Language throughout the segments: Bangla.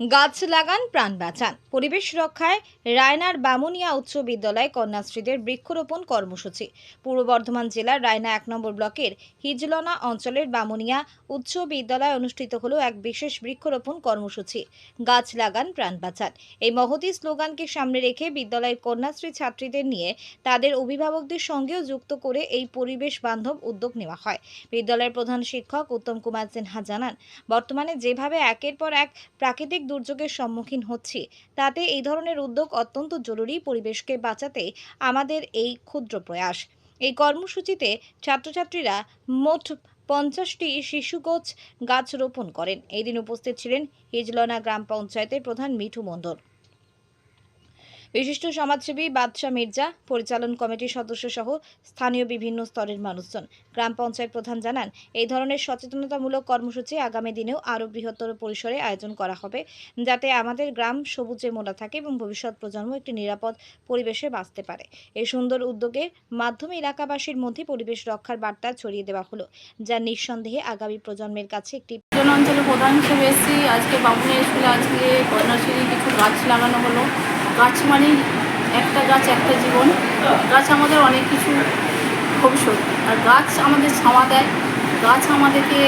গাছ লাগান, প্রাণ বাঁচান। পরিবেশ রক্ষায় রায়নার বামুনিয়া উচ্চ বিদ্যালয় কন্যাশ্রীদের বৃক্ষরোপণ কর্মসূচি। পূর্ব বর্ধমান জেলার রায়না এক নম্বর ব্লকের হিজলনা অঞ্চলের বামুনিয়া উচ্চ বিদ্যালয় অনুষ্ঠিত হলো এক বিশেষ বৃক্ষরোপণ কর্মসূচি। গাছ লাগান, প্রাণ বাঁচান। এই মহতী স্লোগানকে সামনে রেখে বিদ্যালয়ের কন্যাশ্রী ছাত্রীদের নিয়ে তাদের অভিভাবকদের সঙ্গেও যুক্ত করে এই পরিবেশ বান্ধব উদ্যোগ নেওয়া হয়। বিদ্যালয়ের প্রধান শিক্ষক উত্তম কুমার সিনহা জানান, বর্তমানে যেভাবে একের পর এক প্রাকৃতিক দুর্যোগের সম্মুখীন হচ্ছি। তাতে এই ধরনের উদ্যোগ অত্যন্ত জরুরি পরিবেশকে বাঁচাতে আমাদের এই ক্ষুদ্র প্রয়াস। এই কর্মসূচিতে ছাত্রছাত্রীরা মোট পঞ্চাশটি শিশুগোছ গাছ রোপণ করেন। এই দিন উপস্থিত ছিলেন হিজলনা গ্রাম পঞ্চায়েতের প্রধান মিঠু মণ্ডল। বিশিষ্ট সমাজসেবী বাদশাহ মির্জা, পরিচালন কমিটির সদস্য সহ স্থানীয় বিভিন্ন স্তরের মানুষজন। গ্রাম পঞ্চায়েত প্রধান জানান, এই ধরনের সচেতনতামূলক কর্মসূচি আগামী দিনেও আরও বৃহত্তর পরিসরে আয়োজন করা হবে, যাতে আমাদের গ্রাম সবুজে মোড়া থাকে এবং ভবিষ্যৎ প্রজন্ম একটি নিরাপদ পরিবেশে বাঁচতে পারে। এই সুন্দর উদ্যোগে মাধ্যমে এলাকাবাসীর মধ্যে পরিবেশ রক্ষার বার্তা ছড়িয়ে দেওয়া হলো, যা নিঃসন্দেহে আগামী প্রজন্মের কাছে একটি অঞ্চলের প্রধান হিসেবে এসেছি। আজকে বামুনিয়া স্কুলে আজকে কন্যাশ্রী কিছু গাছ লাগানো হলো। গাছ মানেই একটা গাছ একটা জীবন। গাছ আমাদের অনেক কিছু ভবিষ্যৎ। আর গাছ আমাদের ছাওয়া দেয়। গাছ আমাদেরকে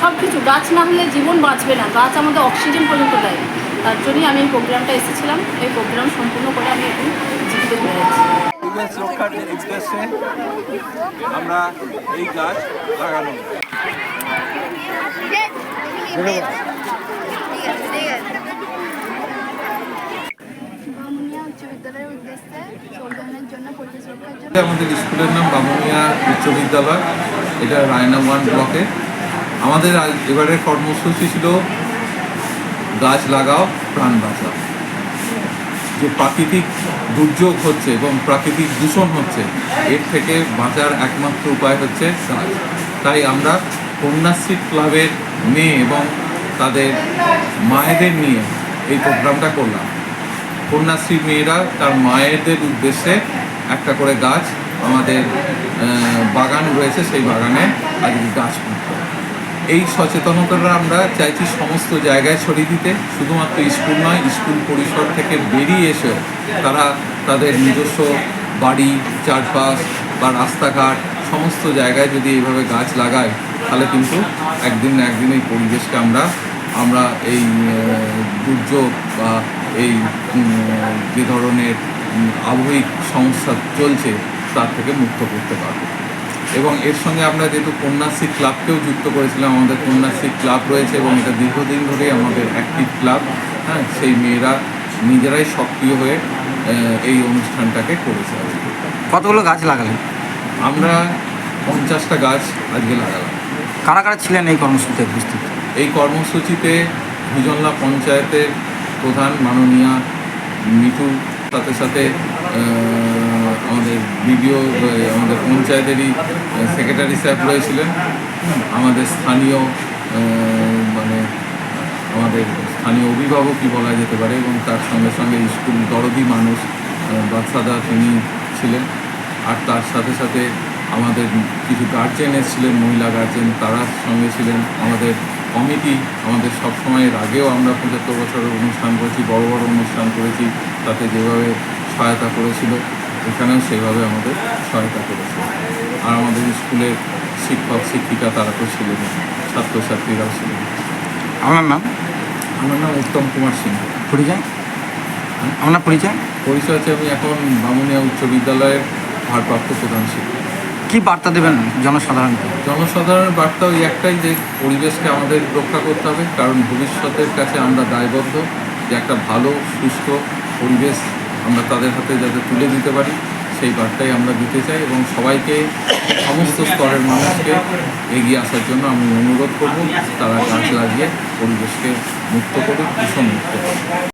সব কিছু গাছ না হলে জীবন বাঁচবে না। গাছ আমাদের অক্সিজেন পর্যন্ত দেয়। তার জন্যই আমি এই প্রোগ্রামটা এসেছিলাম। এই প্রোগ্রাম সম্পূর্ণ করে আমি এখন জীবিত হয়ে যাচ্ছি। পরিবেশ রক্ষার উদ্দেশ্যে আমরা এই গাছ লাগানো বামুনিয়া উচ্চ বিদ্যালয়ের উদ্দেশ্যে সৌজন্যের জন্য পরিবেশ রক্ষার জন্য আমাদের স্কুলের নাম বামুনিয়া উচ্চ বিদ্যালয়। এটা রায়না ওয়ান ব্লকে। আমাদের এবারের কর্মসূচি ছিল গাছ লাগাও, প্রাণ বাঁচাও। যে প্রাকৃতিক দুর্যোগ হচ্ছে এবং প্রাকৃতিক দূষণ হচ্ছে, এর থেকে বাঁচার একমাত্র উপায় হচ্ছে গাছ। তাই আমরা কন্যাশ্রী ক্লাবের মেয়ে এবং তাদের মায়েদের নিয়ে এই প্রোগ্রামটা করলাম। কন্যাশ্রী মেয়েরা তার মায়েদের উদ্দেশ্যে একটা করে গাছ আমাদের বাগান রয়েছে, সেই বাগানে আজকে গাছ এই সচেতনতাটা আমরা চাইছি সমস্ত জায়গায় ছড়িয়ে দিতে। শুধুমাত্র স্কুল নয়, স্কুল পরিসর থেকে বেরিয়ে এসেও তারা তাদের নিজস্ব বাড়ি, চারপাশ বা রাস্তাঘাট, সমস্ত জায়গায় যদি এইভাবে গাছ লাগায়, তাহলে কিন্তু একদিন না একদিন এই পরিবেশকে আমরা আমরা এই দুর্যোগ বা এই যে ধরনের উম, আবহাওয়িক সমস্যা চলছে তার থেকে মুক্ত করতে পারব। এবং এর সঙ্গে আমরা যেহেতু কন্যাশ্রী ক্লাবকেও যুক্ত করেছিলাম আমাদের কন্যাশ্রী ক্লাব রয়েছে এবং এটা দীর্ঘদিন ধরেই আমাদের অ্যাক্টিভ ক্লাব হ্যাঁ সেই মেয়েরা নিজেরাই সক্রিয় হয়ে এই অনুষ্ঠানটাকে করেছে। কতগুলো গাছ লাগালেন? আমরা পঞ্চাশটা গাছ আজকে লাগালাম। কারা কারা ছিলেন এই কর্মসূচিতে উপস্থিত? এই কর্মসূচিতে ভুজনলা পঞ্চায়েতের প্রধান মাননীয়া মিঠু সাথে সাথে আমাদের বিডিও আমাদের পঞ্চায়েতেরই সেক্রেটারি সাহেব রয়েছিলেন। আমাদের স্থানীয় মানে আমাদের স্থানীয় অভিভাবকই বলা যেতে পারে, এবং তার সঙ্গে সঙ্গে স্কুল দরদি মানুষ বাচ্চাদা তিনি ছিলেন। আর তার সাথে সাথে আমাদের কিছু গার্জেন এসেছিলেন মহিলা গার্জেন তারা সঙ্গে ছিলেন। আমাদের কমিটি আমাদের সব সময়ের আগেও আমরা পঁচাত্তর বছরের অনুষ্ঠান করেছি বড় বড় অনুষ্ঠান করেছি তাতে যেভাবে সহায়তা করেছিল এখানেও সেভাবে আমাদের সহায়তা করেছে। আর আমাদের স্কুলের শিক্ষক শিক্ষিকা তারা তো ছিলেন ছাত্রছাত্রীরাও ছিলেন। আমার নাম? আমার নাম উত্তম কুমার সিং। পরিচয়? আপনার পরিচয়? পরিচয় হচ্ছে আমি এখন বামুনিয়া উচ্চ বিদ্যালয়ের ভারপ্রাপ্ত প্রধান শিক্ষক। কি বার্তা দেবেন জনসাধারণকে? জনসাধারণের বার্তা ওই একটাই যে পরিবেশকে আমাদের রক্ষা করতে হবে, কারণ ভবিষ্যতের কাছে আমরা দায়বদ্ধ যে একটা ভালো, সুস্থ পরিবেশ আমরা তাদের হাতে যাতে তুলে দিতে পারি, সেই বার্তাই আমরা দিতে চাই এবং সবাইকে, সমস্ত স্তরের মানুষকে এগিয়ে আসার জন্য আমি অনুরোধ করব, তারা গাছ লাগিয়ে পরিবেশকে মুক্ত করুক, দূষণ মুক্ত করুক।